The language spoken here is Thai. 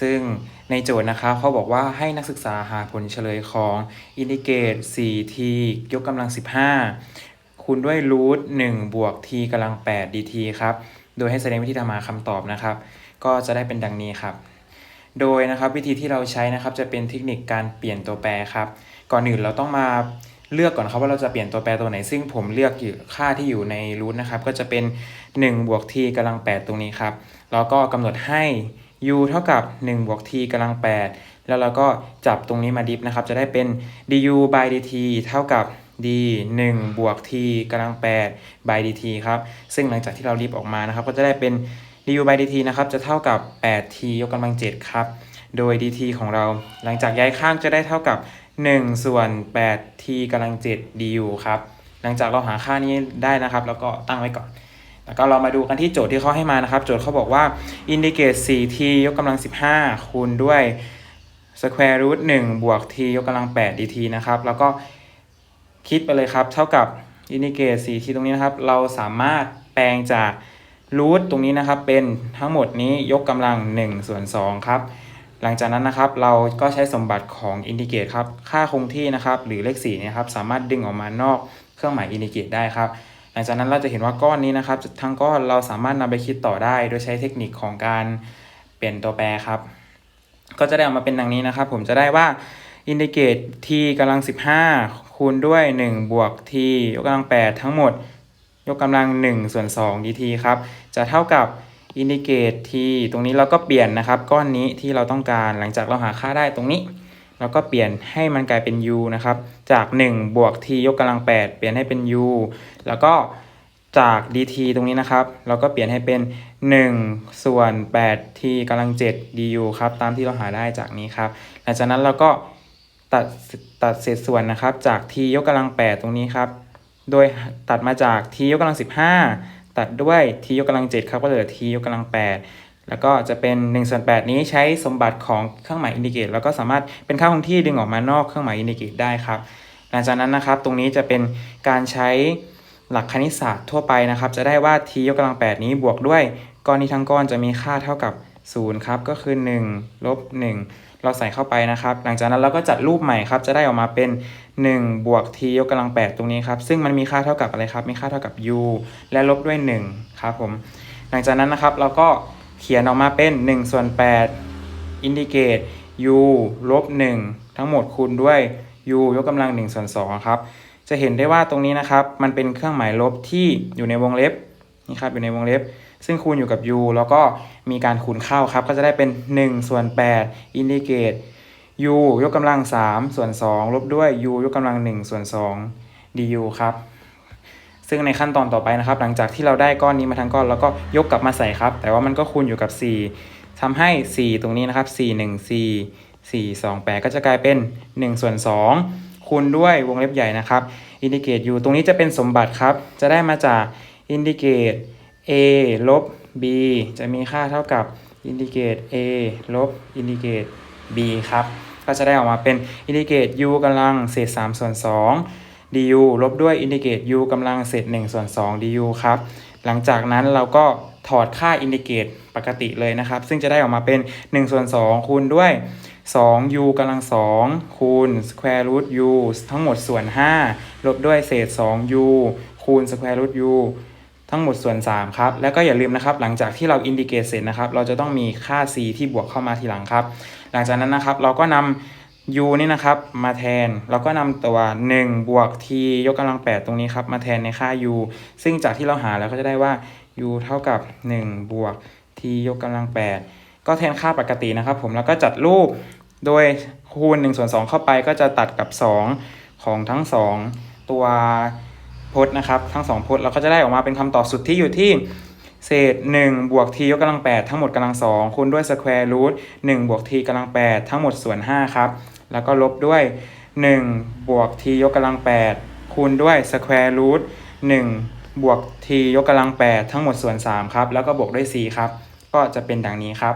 ซึ่งในโจทย์นะครับเขาบอกว่าให้นักศึกษาหาผลเฉลยของอินดิเกต 4t ยกกำลัง 15 คูณด้วยรูท1บวก t กำลัง 8 dt ครับ โดยให้แสดงวิธีทำหาคำตอบนะครับ ก็จะได้เป็นดังนี้ครับ โดยนะครับวิธีที่เราใช้นะครับจะเป็นเทคนิคการเปลี่ยนตัวแปรครับ ก่อนอื่นเราต้องมาเลือกก่อนครับว่าเราจะเปลี่ยนตัวแปรตัวไหน ซึ่งผมเลือกอยู่ค่าที่อยู่ในรูทนะครับ ก็จะเป็น1บวก t กำลัง 8 ตรงนี้ครับ แล้วก็กำหนดให้ u เท่ากับ1บวก t กำลัง 8 แล้วเราก็จับตรงนี้มาดิฟนะครับ จะได้เป็น du by dt เท่ากับ d 1บวก t กำลัง 8 by dt ครับ ซึ่งหลังจากที่เราดิฟออกมานะครับ ก็จะได้เป็น du by dt นะครับ จะเท่ากับ 8t ยกกำลัง 7 ครับ โดย dt ของเราหลังจากย้ายข้างจะได้เท่ากับ 1 ส่วน 8t กำลัง 7 du ครับ หลังจากเราหาค่านี้ได้นะครับ แล้วก็ตั้งไว้ก่อน แล้วก็เรามาดูกันที่โจทย์ที่เขาให้มานะครับ โจทย์เขาบอกว่า indicate 4t ยกกำลัง 15 คูณด้วย square root 1บวก t ยกกำลัง 8 dt นะครับ แล้วก็คิดไปเลยครับ เท่ากับ indicate 4t ตรงนี้นะครับ เราสามารถแปลงจาก root ตรงนี้นะครับ เป็นทั้งหมดนี้ยกกำลัง 1 ส่วน 2 ครับ หลังจากนั้นนะครับ เราก็ใช้สมบัติของ indicate ครับ ค่าคงที่นะครับ หรือเลข4เนี่ยครับ สามารถดึงออกมานอกเครื่องหมาย indicate ได้ครับ หลังจากนั้นเราจะเห็นว่าก้อนนี้นะครับทั้งก้อนเราสามารถนำไปคิดต่อได้ โดยใช้เทคนิคของการเปลี่ยนตัวแปรครับ ก็จะได้ออกมาเป็นดังนี้นะครับ ผมจะได้ว่า indicate t กำลัง 15 คูณด้วย 1 บวก t ยกกำลัง 8 ทั้งหมด ยกกำลัง 1 ส่วน 2 dt ครับ จะเท่ากับ indicate t ตรงนี้เราก็เปลี่ยนนะครับ ก้อนนี้ที่เราต้องการหลังจากเราหาค่าได้ตรงนี้ เราก็เปลี่ยนให้มันกลายเป็น u นะครับ จาก 1 บวก t ยกกำลัง 8 เปลี่ยนให้เป็น u แล้วก็จาก dt ตรงนี้นะครับ เราก็เปลี่ยนให้เป็น 1 ส่วน 8t กำลัง 7 du ครับ ตามที่เราหาได้จากนี้ครับ หลังจากนั้นเราก็ตัดตัดเศษส่วนนะครับ จาก t ยกกำลัง 8 ตรงนี้ครับ โดยตัดมาจาก t ยกกำลัง 15 ตัดด้วย t ยกกำลัง 7 ครับ ก็เหลือ t ยกกำลัง 8 แล้วก็จะเป็น1ส่วน8นี้ใช้สมบัติของเครื่องหมายอินดิเกตแล้วก็สามารถเป็นค่าคงที่ดึงออกมานอกเครื่องหมายอินดิเกตได้ครับ หลังจากนั้นนะครับตรงนี้จะเป็นการใช้หลักคณิตศาสตร์ทั่วไปนะครับ จะได้ว่า t ยกกำลัง 8 นี้บวกด้วยก้อนนี้ทั้งก้อนจะมีค่าเท่ากับ 0 ครับ ก็คือ1ลบ1เราใส่เข้าไปนะครับ หลังจากนั้นเราก็จัดรูปใหม่ครับ จะได้ออกมาเป็น 1 บวก t ยกกำลัง 8 ตรงนี้ครับ ซึ่งมันมีค่าเท่ากับอะไรครับ มีค่าเท่ากับ u และลบด้วย 1 ครับผม หลังจากนั้นนะครับเราก็ เขียนออกมาเป็น1ส่วน8 indicate u ลบ1ทั้งหมดคูณด้วย u ยกกำลัง1ส่วน2ครับ จะเห็นได้ว่าตรงนี้นะครับ มันเป็นเครื่องหมายลบที่อยู่ในวงเล็บนี่ครับอยู่ในวงเล็บ ซึ่งคูณอยู่กับ u แล้วก็มีการคูณเข้าครับ ก็จะได้เป็น1ส่วน8 indicate u ยกกำลัง3ส่วน2ลบด้วย u ยกกำลัง1ส่วน2 du ครับ ซึ่งในขั้นตอนต่อไปนะครับ หลังจากที่เราได้ก้อนนี้มาทั้งก้อน แล้วก็ยกกลับมาใส่ครับ แต่ว่ามันก็คูณอยู่กับ 4ทำให้ 4 ตรงนี้นะครับ 4 1 4 4 2 8 ก็จะกลายเป็น1ส่วน2คูณด้วยวงเล็บใหญ่นะครับ indicate u ตรงนี้จะเป็นสมบัติครับ จะได้มาจาก indicate a ลบ b จะมีค่าเท่ากับ indicate a ลบ indicate b ครับ ก็จะได้ออกมาเป็น indicate u กำลังเศษ3ส่วน2 du ลบด้วย indicate u กำลังเศษ1ส่วน2 du ครับ หลังจากนั้นเราก็ถอดค่า indicate ปกติเลยนะครับ ซึ่งจะได้ออกมาเป็น1ส่วน2คูณด้วย 2u กำลัง2คูณ square root u ทั้งหมดส่วน 5 ลบด้วยเศษ 2u คูณ square root u ทั้งหมดส่วน 3 ครับ แล้วก็อย่าลืมนะครับ หลังจากที่เรา indicate เสร็จนะครับ เราจะต้องมีค่า c ที่บวกเข้ามาทีหลังครับ หลังจากนั้นนะครับ เราก็นำ u นี่นะครับมาแทนเราก็นำตัว 1 บวก t ยกกำลัง 8 ตรงนี้ครับมาแทนในค่า u ซึ่งจากที่เราหาแล้วก็จะได้ว่า u เท่ากับ 1 บวก t ยกกำลัง 8 ก็แทนค่าปกตินะครับ ผมแล้วก็จัดรูปโดยคูณ1ส่วน2เข้าไปก็จะตัดกับ 2 ของทั้ง 2 ตัวพจน์นะครับ ทั้ง 2พจน์เราก็จะได้ออกมาเป็นคำตอบสุดที่อยู่ที่เศษ 1 บวก t ยกกำลัง 8 ทั้งหมดกำลัง 2 คูณด้วย square root 1บวก t กำลัง 8 ทั้งหมดส่วน 5 ครับ แล้วก็ลบด้วย 1 บวก t ยกกำลัง 8 คูณด้วย square root 1 บวก t ยกกำลัง 8 ทั้งหมดส่วน 3 ครับ แล้วก็บวกด้วย c ครับ ก็จะเป็นดังนี้ครับ